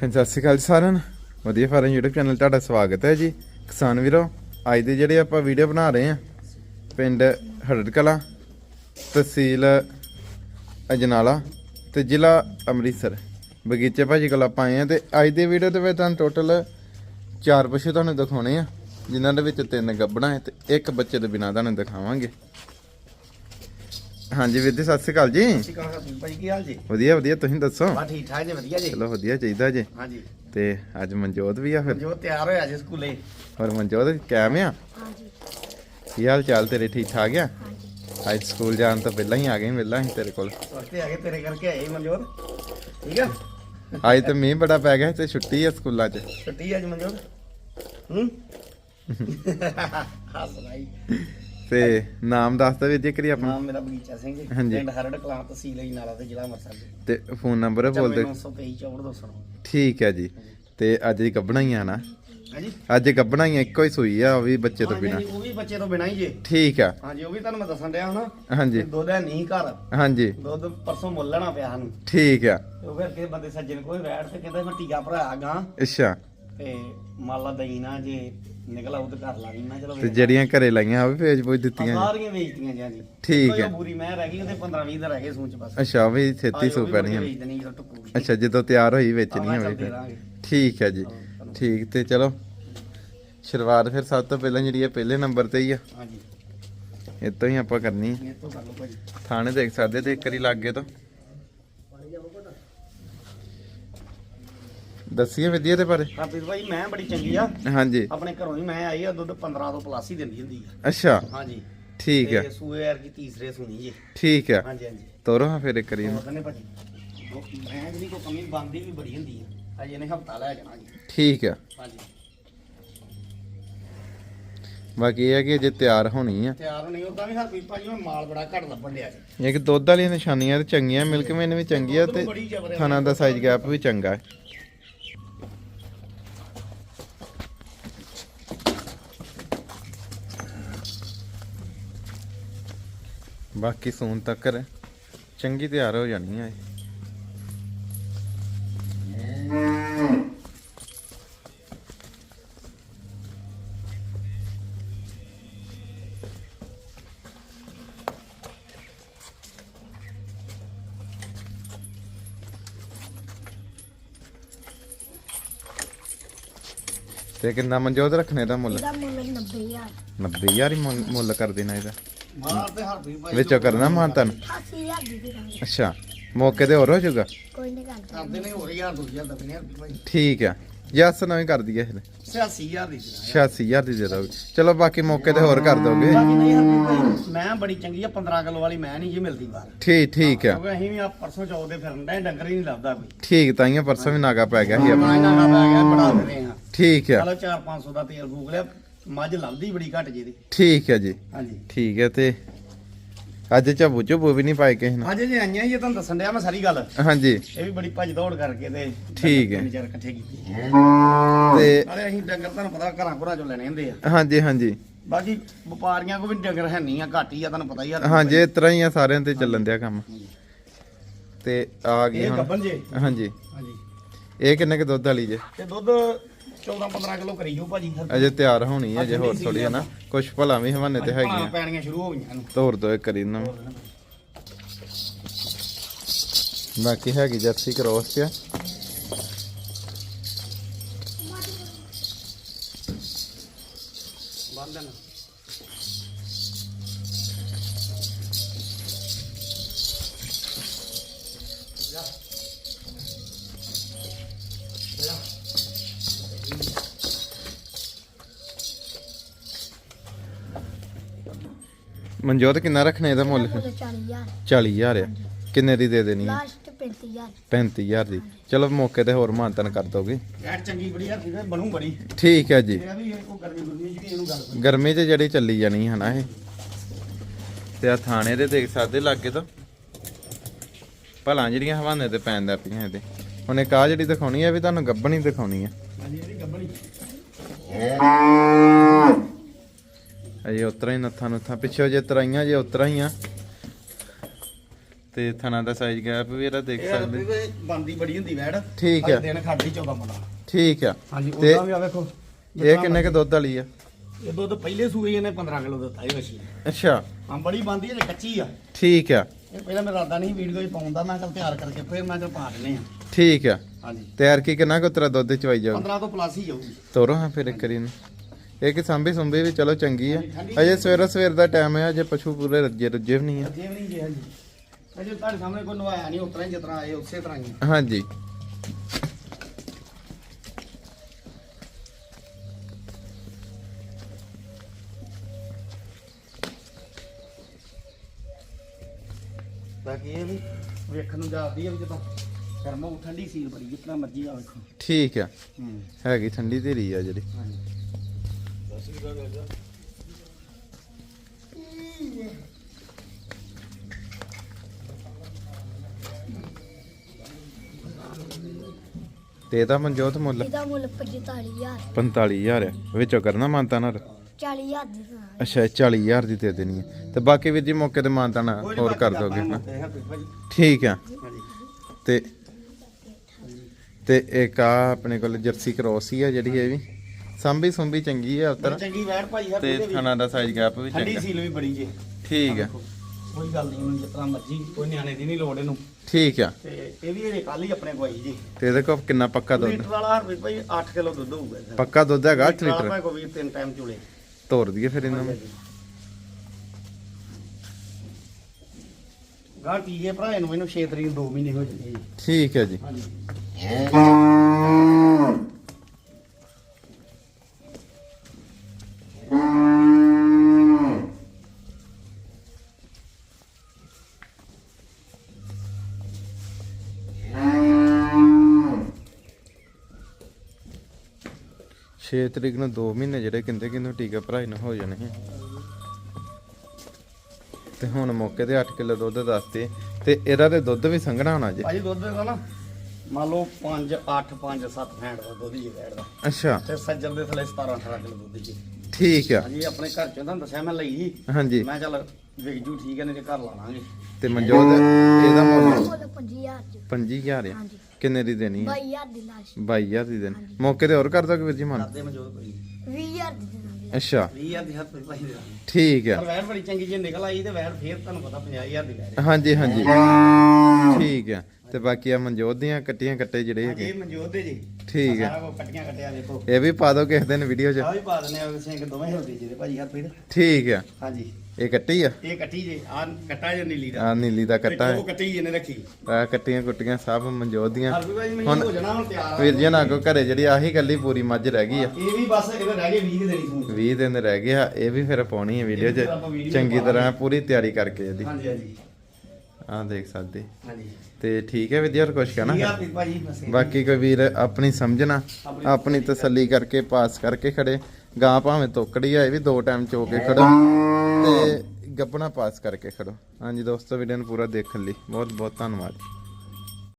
ਹਾਂਜੀ, ਸਤਿ ਸ਼੍ਰੀ ਅਕਾਲ ਜੀ ਸਾਰਿਆਂ ਨੂੰ। ਵਧੀਆ ਫਾਰਮ YouTube ਚੈਨਲ ਤੁਹਾਡਾ ਸਵਾਗਤ ਹੈ ਜੀ। ਕਿਸਾਨ ਵੀਰੋ, ਅੱਜ ਦੇ ਜਿਹੜੇ ਆਪਾਂ ਵੀਡੀਓ ਬਣਾ ਰਹੇ ਆ ਪਿੰਡ ਹਰੜ ਕਲਾਂ ਤਹਿਸੀਲ ਅਜਨਾਲਾ ਤੇ ਜ਼ਿਲ੍ਹਾ ਅੰਮ੍ਰਿਤਸਰ। ਬਗੀਚੇ ਭਾਜੀ ਕੋਲ ਆਪਾਂ ਆਏ ਆ ਤੇ ਅੱਜ ਦੀ ਵੀਡੀਓ ਦੇ ਵਿੱਚ ਤੁਹਾਨੂੰ ਟੋਟਲ ਚਾਰ ਪਸ਼ੂ ਤੁਹਾਨੂੰ ਦਿਖਾਉਣੇ ਆ, ਜਿਨ੍ਹਾਂ ਦੇ ਵਿੱਚ ਤਿੰਨ ਗੱਬਣਾ ਹੈ ਤੇ ਇੱਕ ਬੱਚੇ ਦੇ ਬਿਨਾਂ ਤੁਹਾਨੂੰ ਦਿਖਾਵਾਂਗੇ। ਹਾਂਜੀ ਵੀਰ ਜੀ ਸਤਿ ਸ਼੍ਰੀ ਅਕਾਲ ਜੀ। ਸਤਿ ਸ਼੍ਰੀ ਅਕਾਲ ਭਾਈ ਕੀ ਹਾਲ ਜੀ? ਵਧੀਆ ਵਧੀਆ ਤੁਸੀਂ ਦੱਸੋ? ਬਾ ਠੀਕ ਠਾਕ ਜੀ ਵਧੀਆ ਜੀ। ਚਲੋ ਵਧੀਆ ਚਾਹੀਦਾ ਜੀ। ਹਾਂਜੀ। ਤੇ ਅੱਜ ਮਨਜੋਤ ਵੀ ਆ ਫਿਰ? ਜੋ ਤਿਆਰ ਹੋਇਆ ਜੀ ਸਕੂਲੇ। ਹੋਰ ਮਨਜੋਤ ਕੈਮ ਆ? ਹਾਂਜੀ। ਕੀ ਹਾਲ ਚਾਲ ਤੇਰੇ? ਠੀਕ ਠਾਕ ਆ? ਹਾਂਜੀ। ਅੱਜ ਸਕੂਲ ਜਾਣ ਤੋਂ ਪਹਿਲਾਂ ਹੀ ਆ ਗਏ ਮਿਲਣਾ ਸੀ ਤੇਰੇ ਕੋਲ। ਸੋਚਤੇ ਆ ਗਏ ਤੇਰੇ ਕਰਕੇ ਆਏ ਮਨਜੋਤ। ਠੀਕ ਆ? ਅੱਜ ਤੇ ਮੀਂਹ ਬੜਾ ਪੈ ਗਿਆ ਤੇ ਛੁੱਟੀ ਆ ਸਕੂਲਾਂ 'ਚ। ਛੁੱਟੀ ਅੱਜ ਮਨਜੋਤ। ਹੂੰ? ਹੱਸ ਤੇ ਨਾਮ ਦੱਸ ਦੇ ਵੀਰ ਜੀ ਕਰੀ ਆਪਣਾ। ਨਾਮ ਮੇਰਾ ਬਗੀਚਾ ਸਿੰਘ ਜੀ ਹਾਂਜੀ। ਪਿੰਡ ਹਰੜ ਕਲਾਂ ਤਹਿਸੀਲ ਹੀ ਨਾਲਾ ਤੇ ਜ਼ਿਲ੍ਹਾ ਅੰਮ੍ਰਿਤਸਰ ਜੀ। ਤੇ ਫੋਨ ਨੰਬਰ ਬੋਲ ਦੇ 923 24 ਠੀਕ ਹੈ ਜੀ। ਤੇ ਅੱਜ ਹੀ ਗੱਬਣਾ ਹੀ ਆ ਨਾ। ਹਾਂਜੀ। ਅੱਜ ਗੱਬਣਾ ਹੀ ਆ, ਇੱਕੋ ਹੀ ਸੂਈ ਆ ਉਹ ਵੀ ਬੱਚੇ ਤੋਂ ਬਿਨਾ। ਹਾਂਜੀ, ਉਹ ਵੀ ਬੱਚੇ ਤੋਂ ਬਿਨਾਂ ਹੀ ਜੇ। ਠੀਕ ਆ। ਹਾਂਜੀ ਉਹ ਵੀ ਤੁਹਾਨੂੰ ਮੈਂ ਦੱਸਣ ਡਿਆ ਹਾਂ ਹਾਂਜੀ। ਦੁੱਧ ਹੈ ਨਹੀਂ ਘਰ। ਹਾਂਜੀ। ਦੁੱਧ ਪਰਸੋਂ ਮੁੱਲ ਲੈਣਾ ਪਿਆ ਸਾਨੂੰ। ਠੀਕ ਆ। ਉਹ ਫਿਰ ਕੇ ਬੰਦੇ ਸੱਜਣ ਕੋਈ ਬੈਠ ਤੇ ਕਹਿੰਦਾ ਮੈਂ ਟੀਕਾ ਭਰਾਇਆ ਗਾਂ। ਅੱਛਾ। ਤੇ ਮੰਨ ਲਾ ਦਈ ਨਾ ਜੇ ਨਿਕਲ ਆਉ ਤੇ ਕਰ ਲਾਂਗੀ ਮੈਂ ਚਲੋ ਤੇ ਵੇਖ ਜਿਹੜੀਆਂ ਘਰੇ ਲਾਈਆਂ ਉਹ ਵੀ ਭੁਜ ਲਾਂ। ਦਿੱਤੀਆਂ ਜੀ? ਸਾਰੀਆਂ ਵੇਚਤੀਆਂ ਜੀ ਹਾਂਜੀ। ਠੀਕ ਕੋਈ ਹੈ। ਬੂਰੀ ਮੈਂ ਰਹਿ ਗਈ ਉਹਦੇ 15 20 ਦਾ ਰਹਿ ਗਏ ਸੂਚ ਬਸ। ਅੱਛਾ ਉਹ ਵੀ ਛੇਤੀ ਹਾਂਜੀ, ਸੂ ਉਹ ਵੀ ਪੈਣੀਆਂ। ਵੇਚ ਦੇਣੀ ਜਦੋਂ ਟੁੱਕੂਗੀ ਅੱਛਾ ਜਦੋਂ ਤਿਆਰ ਹੋਈ ਵੇਚਣੀ ਆਹ ਹੋਵੇ ਚੱਲ ਦੇ ਫਿਰ। ਠੀਕ ਹੈ ਜੀ। ਠੀਕ ਤੇ ਚਲੋ। ਸ਼ੁਰੂਆਤ ਫਿਰ ਸਭ ਤੋਂ ਪਹਿਲਾਂ ਜਿਹੜੀ ਹੈ ਪਹਿਲੇ ਨੰਬਰ ਤੇ ਹੀ ਆ। ਹਾਂਜੀ। ਇਹ ਤੋਂ ਹੀ ਆਪਾਂ ਕਰਨੀ। ਹੈ ਇਹ ਤੋਂ ਕਰ ਲਓ ਭਾਜੀ। ਥਾਣੇ ਦੇਖ ਸਕਦੇ ਤੇ ਇੱਕ ਵਾਰੀ ਲੱਗੇ ਤੋਂ। ਦੱਸੀਏ ਵਿਦਿਆ ਦੇ ਬਾਰੇ? ਹਰਪ੍ਰੀਤ ਭਾਈ ਮੈਂ ਬੜੀ ਚੰਗੀ ਆ। ਹਾਂਜੀ। ਆਪਣੇ ਘਰੋਂ ਹੀ ਮੈਂ ਆਈ ਆ ਦੁੱਧ 15 ਤੋਂ ਪਲੱਸ ਹੀ ਦਿੰਦੀ ਹੁੰਦੀ ਆ। ਅੱਛਾ। ਹਾਂਜੀ। ਠੀਕ ਹੈ ਸੂਏ ਯਾਰ ਕੀ ਤੀਸਰੇ ਸੁਣੀ ਜੀ। ਠੀਕ ਹੈ ਹਾਂਜੀ ਹਾਂਜੀ। ਤੋਰੋ ਹਾਂ ਫਿਰ ਇੱਕ ਵਾਰੀ। ਹੋਰ ਕਹਿੰਦੇ ਭਾਜੀ। ਮੈਂ ਜਿਹੜੀ ਕੋ ਕਮੀ ਬੰਦੀ ਵੀ ਬੜੀ ਹੁੰਦੀ ਆ। ਅਜੇ ਨੇ ਹਫਤਾ ਲੈ ਜਾਣਾ ਜੀ। ਠੀਕ ਹੈ ਹਾਂਜੀ। ਬਾਕੀ ਇਹ ਹੈ ਕਿ ਜੇ ਤਿਆਰ ਹੋਣੀ ਆ। ਤਿਆਰ ਨਹੀਂ ਉਦਾਂ ਵੀ ਹਰਪ੍ਰੀਤ ਭਾਜੀ ਮੈਂ ਮਾਲ ਬੜਾ ਘੱਟ ਲੱਭਣ ਡਿਆ ਜੀ। ਇੱਕ ਦੁੱਧ ਵਾਲੀਆਂ ਨਿਸ਼ਾਨੀਆਂ ਤੇ ਚੰਗੀਆਂ ਮਿਲਕ ਮੈਨ ਵੀ ਚੰਗੀ ਆ ਤੇ ਥਾਣਾ ਦਾ ਸਾਈਜ਼ ਗੈਪ ਵੀ ਚੰਗਾ ਹੈ। ਬਾਕੀ ਸੂਨ ਤੱਕ ਚੰਗੀ ਤਿਆਰ ਹੋ ਜਾਣੀ ਹੈ ਤੇ ਕਿੰਨਾ ਮਨਜੋਤ ਰੱਖਣੇ ਦਾ ਮੁੱਲ? ਇਹਦਾ ਮੁੱਲ 90000 90000 ਹੀ ਮੁੱਲ- ਮੁੱਲ ਕਰ ਦੇਣਾ ਇਹਦਾ। ਤੇ ਵਿੱਚੋਂ ਕਰਨਾ ਮਾਨਤਨ 80000 ਦੀ ਦੇ ਦਾਂਗੇ ਅੱਛਾ ਮੌਕੇ ਤੇ ਹੋਰ ਹੋ ਜਾਊਗਾ? ਕੋਈ ਨਹੀਂ ਕਰਦਾ। ਕਰਦੇ ਨੇ ਹੋਰ ਯਾਰ 2000 ਦਾ ਵੀ ਹਰਪ੍ਰੀਤ ਭਾਜੀ ਠੀਕ ਆ। ਜੱਸ ਨਵੀਂ ਕਰ ਦਈਏ ਇਹ 86000 ਦੀ ਸੀ 86000 ਦੀ ਦੇ ਦੋਗੇ ਚਲੋ ਬਾਕੀ ਮੌਕੇ ਤੇ ਹੋਰ ਕਰ ਦੋਗੇ। ਬਾਕੀ ਨਹੀਂ ਹਰਪ੍ਰੀਤ ਭਾਈ ਮੈਂ ਬੜੀ ਚੰਗੀ ਆ 15 ਕਿਲੋ ਵਾਲੀ ਮੈਂ ਨਹੀਂ ਜੀ ਮਿਲਦੀ ਬਾਹਰ। ਠੀਕ ਠੀਕ ਆ। ਕਿਉਂਕਿ ਅਸੀਂ ਵੀ ਆ ਪਰਸੋਂ ਚੌਥ ਦੇ ਫਿਰਨ ਦੇ ਡੰਗਰ ਹੀ ਨਹੀਂ ਲੱਭਦਾ ਕੋਈ। ਠੀਕ ਤਾਈਆਂ ਪਰਸੋਂ ਵੀ ਨਾਗਾ ਪੈ ਗਿਆ ਸੀ ਆਪਣਾ। ਦਾ ਪੈ ਗਿਆ ਬੜਾ ਦੇ ਰਹੇ ਆ। ਠੀਕ ਆ। ਚਲੋ 4-500 ਦਾ ਤੇਲ ਫੂਕ ਲਿਆ। ਮੱਝ ਲੱਭਦੀ ਬੜੀ ਘੱਟ ਜੀ ਦੀ ਠੀਕ ਹੈ ਜੀ। ਹਾਂਜੀ। ਠੀਕ ਹੈ ਤੇ ਅੱਜ ਝਬੂ ਝਬੂ ਵੀ ਨਹੀਂ ਪਾਏ ਕਿਸੇ ਨੇ? ਅੱਜ ਜੇ ਆਈਆਂ ਹੀ ਇਹ ਤੁਹਾਨੂੰ ਦੱਸਣ ਡਿਆ ਮੈਂ ਸਾਰੀ ਗੱਲ। ਹਾਂਜੀ। ਇਹ ਵੀ ਬੜੀ ਭੱਜ ਦੌੜ ਕਰਕੇ ਤੇ ਠੀਕ ਹੈ। ਵਿਚਾਰ ਇਕੱਠੇ ਕੀਤੀ। ਤੇ ਨਾਲੇ ਅਸੀਂ ਡੰਗਰ ਤੁਹਾਨੂੰ ਪਤਾ ਘਰਾਂ ਘਰਾਂ ਚੋਂ ਲੈਣੇ ਹੁੰਦੇ ਆ। ਹਾਂਜੀ ਹਾਂਜੀ। ਬਾਕੀ ਵਪਾਰੀਆਂ ਕੋ ਵੀ ਡੰਗਰ ਹੈ ਨਹੀਂ ਆ ਘੱਟ ਹੀ ਆ ਤੁਹਾਨੂੰ ਪਤਾ ਹੀ ਆ ਹਾਂਜੀ ਇਸ ਤਰ੍ਹਾਂ ਹੀ ਆ ਸਾਰਿਆਂ ਤੇ ਚੱਲਣ ਦਿਆ ਕੰਮ। ਤੇ ਆ ਗਈ ਇਹ ਹੁਣ। ਗੱਬਨ ਜੇ? ਹਾਂਜੀ। ਹਾਂਜੀ। ਇਹ ਕਿੰਨੇ ਕ ਦੁੱਧ ਵਾਲੀ ਜੇ? ਤੇ ਦੁੱਧ 14-15 ਕਿਲੋ ਕਰੀ ਭਾਜੀ ਅਜੇ ਤਿਆਰ ਹੋਣੀ ਹੈ ਅਜੇ ਹੋਰ ਥੋੜੀ ਹੈ ਨਾ। ਕੁਝ ਭਲਾ ਵੀ ਹਵਾਨੇ ਤੇ ਹੈਗੀਆਂ ਪੈਣੀਆਂ ਸ਼ੁਰੂ ਹੋ ਗਈਆਂ ਨੂੰ ਤੋਰ ਦੋ ਇੱਕ ਕਰੀ ਨੂੰ ਬਾਕੀ ਹੈਗੀ ਜਰਸੀ ਕ੍ਰੋਸ ਚ। ਮਨਜੋਤ ਕਿੰਨਾ ਰੱਖਣੇ ਇਹਦਾ ਮੁੱਲ ਮੁੱਲ 40000 40000 ਆ। ਕਿੰਨੇ ਦੀ ਦੇ ਦੇਣੀ ਹੈ ਲਾਸਟ 35000 35000 ਦੀ। ਚਲੋ ਮੌਕੇ ਤੇ ਹੋਰ ਮਾਨਤਨ ਕਰ ਦੋਗੇ। ਐਡ ਚੰਗੀ ਬੜੀ ਆ ਫਿਰ ਬਣੂ ਬੜੀ। ਠੀਕ ਹੈ ਜੀ। ਇਹ ਵੀ ਇਹ ਕੋ ਗਰਮੀ ਗੁਰਮੀ ਜਿਹੜੀ ਇਹਨੂੰ ਗੱਲ ਕਰੋ। ਗਰਮੀ 'ਚ ਜਿਹੜੀ ਚੱਲੀ ਜਾਣੀ ਹੈ ਨਾ ਇਹ। ਤੇ ਆ ਥਾਣੇ ਦੇ ਦੇਖ ਸਕਦੇ ਲੱਗੇ ਤਾਂ। ਭਲਾਂ ਜਿਹੜੀਆਂ ਹਵਾਨੇ ਤੇ ਪੈਂਦਾ ਪਈਆਂ ਇਹਦੇ। ਹੁਣ ਇੱਕ ਆ ਜਿਹੜੀ ਦਿਖਾਉਣੀ ਹੈ ਵੀ ਤੁਹਾਨੂੰ ਗੱਬਣੀ ਦਿਖਾਉਣੀ ਹੈ ਹਾਂਜੀ ਇਹਦੀ ਗੱਬਣੀ। ਅਜੇ ਉਤਰਾ ਹੀ ਨੱਥਾ ਨੁੱਥਾ ਪਿੱਛੇ ਜੇ ਤਰਾਈਆਂ ਜੇ ਉਤਰਾ ਹੀ ਆ। ਤੇ ਥਣਾ ਦਾ ਸਾਈਜ਼ ਗੈਪ ਵੀ ਇਹਦਾ ਦੇਖ ਸਕਦੇ। ਬੰਦੀ ਬੜੀ ਹੁੰਦੀ ਵੈੜ। ਠੀਕ ਆ। ਦਿਨ ਖੜਦੀ 14 ਮੁੰਡਾ। ਠੀਕ ਆ। ਹਾਂਜੀ ਤੇ ਉਹਦਾ ਵੀ ਆ ਵੇਖੋ। ਇਹ ਕਿੰਨੇ ਕ ਦੁੱਧ ਵਾਲੀ ਆ? ਇਹ ਦੁੱਧ ਪਹਿਲੇ ਸੂਏ ਇਹਨੇ 15 ਕਿਲੋ ਦਿੱਤਾ ਇਹ ਵਸ਼ੀ ਅੱਛਾ। ਹਾਂ ਬੜੀ ਬੰਦੀ ਹੈ ਕੱਚੀ ਆ। ਠੀਕ ਆ। ਇਹ ਪਹਿਲਾਂ ਮੇਰਾ ਇਰਾਦਾ ਨਹੀਂ ਵੀਡੀਓ 'ਚ ਪਾਉਂਦਾ ਮੈਂ ਚੱਲ ਤਿਆਰ ਕਰਕੇ ਫਿਰ ਮੈਂ ਚੱਲ ਪਾ ਦਿੰਨੇ ਆ ਠੀਕ ਆ। ਹਾਂਜੀ। ਤਿਆਰ ਕੀ ਕਿੰਨਾ ਕੁ ਤੇਰਾ ਦੁੱਧ ਚਵਾਈ ਜਾਊ? 15 ਤੋਂ ਪਲੱਸ ਹੀ ਜਾਊਗੀ। ਤੋਰੋ ਹਾਂ ਫਿਰ ਇੱਕ ਵਾਰੀ ਨੂੰ ਇਹ ਕਿ ਸਾਂਭੀ ਸੁੰਭੀ ਵੀ ਚਲੋ ਚੰਗੀ ਆ। ਅਜੇ ਸਵੇਰ ਸਵੇਰ ਦਾ ਟਾਈਮ ਹੈ ਅਜੇ ਪਸ਼ੂ ਪੂਰੇ ਰੱਜੇ ਰੱਜੇ ਵੀ ਨਹੀਂ ਆ। ਜੇ ਵੀ ਨਹੀਂ ਜੀ ਹਾਂਜੀ। ਅਜੇ ਤੁਹਾਡੇ ਸਾਹਮਣੇ ਕੋਈ ਨਵਾਇਆ ਨਹੀਂ ਉਤਰਾ ਹੀ ਜਿਤਨਾ ਆਏ ਉਸੇ ਤਰ੍ਹਾਂ ਹੀ ਆ। ਹਾਂਜੀ। ਬਾਕੀ ਇਹ ਵੀ ਵੇਖਣ ਨੂੰ ਜਾਂਦੀ ਹੈ ਵੀ ਜਦੋਂ ਗਰਮ ਹੋ ਠੰਡੀ ਸੀਲ ਬੜੀ ਜਿਤਨਾ ਮਰਜ਼ੀ ਆ ਵੇਖੋ। ਠੀਕ ਆ। ਹੈਗੀ ਠੰਡੀ ਧੀਰੀ ਆ ਜਿਹੜੀ। ਹਾਂਜੀ। ਤੇ ਇਹਦਾ ਮਨਜੋਤ ਮੁੱਲ। ਇਹਦਾ ਮੁੱਲ 45000 45000 ਆ। ਵਿੱਚੋਂ ਕਰਨਾ ਮਾਨਤਾ ਨਾਲ 40000 ਦੀ ਅੱਛਾ ਇਹ 40000 ਦੀ ਦੇ ਦੇਣੀ ਹੈ ਤੇ ਬਾਕੀ ਵੀਰ ਜੀ ਮੌਕੇ ਤੇ ਮਾਨਤਾ ਨਾ ਕੋਈ ਨੀ ਹੋਰ ਕਰ ਦੋਗੇ ਨਾ ਠੀਕ ਆ। ਤੇ ਤੇ ਇੱਕ ਆ ਆਪਣੇ ਕੋਲ ਜਰਸੀ ਕ੍ਰੋਸ ਹੀ ਆ ਜਿਹੜੀ ਇਹ ਵੀ। ਸੰਭੀ ਸੁੰਭੀ ਚੰਗੀ ਆ ਉਤਰ ਚੰਗੀ ਵੈੜ ਭਾਈ ਹੈ ਤੇ ਥਣਾ ਦਾ ਸਾਈਜ਼ ਗੈਪ ਵੀ ਠੰਡੀ ਚੰਗਾ। ਸੀਲ ਵੀ ਬੜੀ ਜੇ। ਠੀਕ ਆ। ਕੋਈ ਗੱਲ ਨਹੀਂ ਉਹਨੂੰ ਜਿਤਨਾ ਮਰਜ਼ੀ ਕੋਈ ਨਿਆਣੇ ਦੀ ਨਹੀਂ ਲੋੜ ਇਹਨੂੰ। ਠੀਕ ਆ। ਤੇ ਇਹ ਵੀ ਇਹਨੇ ਕੱਲ ਹੀ ਆਪਣੇ ਆਈ ਜੀ। ਤੇ ਇਹਦੇ ਕੋਲ ਕਿੰਨਾ ਪੱਕਾ ਦੁੱਧ? ਲੀਟਰ ਵਾਲਾ ਹਰ ਭਾਈ 8 ਕਿਲੋ ਦੁੱਧ ਹੋਊਗਾ ਇਹਦਾ। ਪੱਕਾ ਦੁੱਧ ਹੈਗਾ 8 ਵਾਲਾ ਲੀਟਰ? ਭਾਵੇਂ ਕੋਈ ਵੀ ਤਿੰਨ ਟਾਈਮ ਚੁਲੇ। ਤੋਰ ਦਈਏ ਫਿਰ ਇਹਨਾਂ ਨੂੰ। ਗਾਂ ਟੀਏ ਭਰਾ ਇਹਨੂੰ ਇਹਨੂੰ 6 ਤਰੀਕ 2 ਮਹੀਨੇ ਹੋ ਜਾਣੇ ਜੀ। ਠੀਕ ਹੈ ਜੀ। ਹਾਂਜੀ। ਛੇ ਤਰੀਕ ਨੂੰ 2 ਮਹੀਨੇ ਜਿਹੜੇ ਕਿੰਦੇ ਕਿੰਨੂੰ ਟੀਕਾ ਭਰਾਈ ਨੂੰ ਹੋ ਜਾਣੇ ਆ। ਤੇ ਹੁਣ ਮੌਕੇ ਤੇ 8 ਕਿਲੋ ਦੁੱਧ ਦੱਸਦੇ ਤੇ ਇਹਦਾ ਤੇ ਦੁੱਧ ਵੀ ਸੰਘਣਾ ਹੋਣਾ ਜੀ। ਭਾਜੀ ਦੁੱਧ ਦਾ ਨਾ ਮੰਨ ਲਓ 5 8 5 7 ਫੈਂਟ ਦਾ ਦੁੱਧ ਜੀ ਵੈੜ ਦਾ ਅੱਛਾ। ਤੇ ਸੱਜਰ ਦੇ ਥੱਲੇ 17 18 ਕਿਲੋ ਦੁੱਧ ਜੀ। ਠੀਕ ਆ। ਹਾਂਜੀ ਆਪਣੇ ਘਰ ਚੋਂ ਤੁਹਾਨੂੰ ਦੱਸਿਆ ਮੈਂ ਲਈ ਸੀ। ਹਾਂਜੀ। ਮੈਂ ਚੱਲ ਵਿਕ ਜੂ ਠੀਕ ਹੈ ਨਹੀਂ ਤੇ ਘਰ ਲਾ ਲਾਂਗੇ ਤੇ ਮਨਜੋਤ ਇਹਦਾ ਮੁੱਲ ਮੁੱਲ 25000 ਦੀ 25000 ਆ? ਹਾਂਜੀ। ਕਿੰਨੇ ਦੀ ਦੇਣੀ ਆ? 22000 ਦੀ ਲਾਸ਼। 22000 ਦੀ ਦੇਣੀ। ਮੌਕੇ ਤੇ ਹੋਰ ਕਰ ਦੋਗੇ ਵੀਰ ਜੀ ਮਨ? ਕਰਦੇ ਮਜੋਦ ਕੋਈ। 20000 ਦੀ ਦੇਵਾਂਗੇ ਅੱਛਾ। 20000 ਦੀ ਹੱਥ ਭਾਈ ਦੇ ਦਾਂਗੇ ਠੀਕ ਆ। ਪਰ ਵੈੜ ਬੜੀ ਚੰਗੀ ਜੇ ਨਿਕਲ ਆਈ ਤੇ ਵੈੜ ਫੇਰ ਤੁਹਾਨੂੰ ਪਤਾ 50000 ਦੀ ਵੈੜ ਹੈ ਹਾਂਜੀ। ਹਾਂਜੀ। ਠੀਕ ਆ। ਤੇ ਬਾਕੀ ਆ ਮਨਜੋਤ ਦੀਆਂ ਕੱਟੀਆਂ ਕੱਟੇ ਜਿਹੜੇ ਹੈਗੇ। ਇਹ ਮਨਜੋਤ ਦੇ ਜੀ। ਠੀਕ ਹੈ। ਸਾਰਾ ਕੋ ਕੱਟੀਆਂ ਕੱਟਿਆ ਦੇਖੋ। ਇਹ ਵੀ ਪਾ ਦੋ ਕਿਸੇ ਦਿਨ ਵੀਡੀਓ 'ਚ। ਆ ਵੀ ਪਾ ਦਨੇ ਆ ਸਿੰਘ ਦੋਵੇਂ ਹਿਲਦੇ ਜੀ ਦੇ ਭਾਜੀ ਹੱਥ ਫੇਰ ਠੀਕ ਆ। ਹਾਂਜੀ। ਇਹ ਕੱਟੀ ਆ? ਇਹ ਕੱਟੀ ਜੇ ਆ ਕੱਟਾ ਜੇ ਨੀਲੀ ਦਾ। ਆ ਨੀਲੀ ਦਾ ਕੱਟਾ ਉਹ ਕੱਟੀ ਇਹਨੇ ਰੱਖੀ। ਆ ਕੱਟੀਆਂ ਕੁੱਟੀਆਂ ਸਭ ਮਨਜੋਤ ਦੀਆਂ। ਹਰ ਵੀ ਭਾਜੀ ਮੈਨੂੰ ਹੋ ਜਾਣਾ ਹੁਣ ਤਿਆਰ ਆ। ਵੀਰ ਜੀ ਨਾਲ ਕੋ ਘਰੇ ਜਿਹੜੀ ਆਹੀ ਕੱਲੀ ਪੂਰੀ ਮੱਝ ਰਹਿ ਗਈ ਆ। ਇਹ ਵੀ ਬਸ ਇਹਦੇ ਰਹਿ ਗਏ 20 ਦਿਨ ਸੂਣ 20 ਦਿਨ ਰਹਿ ਗਏ ਆ ਇਹ ਵੀ ਫਿਰ ਪਾਉਣੀ ਹੈ ਵੀਡੀਓ 'ਚ। ਚੰਗੀ ਤਰ੍ਹਾਂ ਪੂਰੀ ਤਿਆਰੀ ਕਰਕੇ ਇਹਦੀ। ਹਾਂਜੀ ਹਾਂਜੀ। ਆ ਦੇਖ ਸਕਦੇ। ਹਾਂਜੀ। ਤੇ ਠੀਕ ਹੈ ਵਿਦਿਆ ਹੋਰ ਕੁਛ ਕਹਿਣਾ? ਠੀਕ ਹੈ? ਆ ਭਾਜੀ ਬਸ ਇਹ- ਬਾਕੀ ਕੋਈ ਵੀਰ ਆਪਣੀ ਸਮਝਣਾ ਆਪਣੀ ਤਸੱਲੀ ਕਰਕੇ ਪਾਸ ਕਰਕੇ ਖੜੇ। ਗਾਂ ਭਾਵੇਂ ਤੋਕੜੀ ਆ ਇਹ ਵੀ ਦੋ ਟਾਈਮ ਚੋ ਕੇ ਖੜੋ। ਤੇ ਗੱਪਣਾ ਪਾਸ ਕਰਕੇ ਖੜੋ। ਹਾਂਜੀ ਦੋਸਤੋ ਵੀਡੀਓ ਨੂੰ ਪੂਰਾ ਦੇਖਣ ਲਈ ਬਹੁਤ ਬਹੁਤ ਧੰਨਵਾਦ।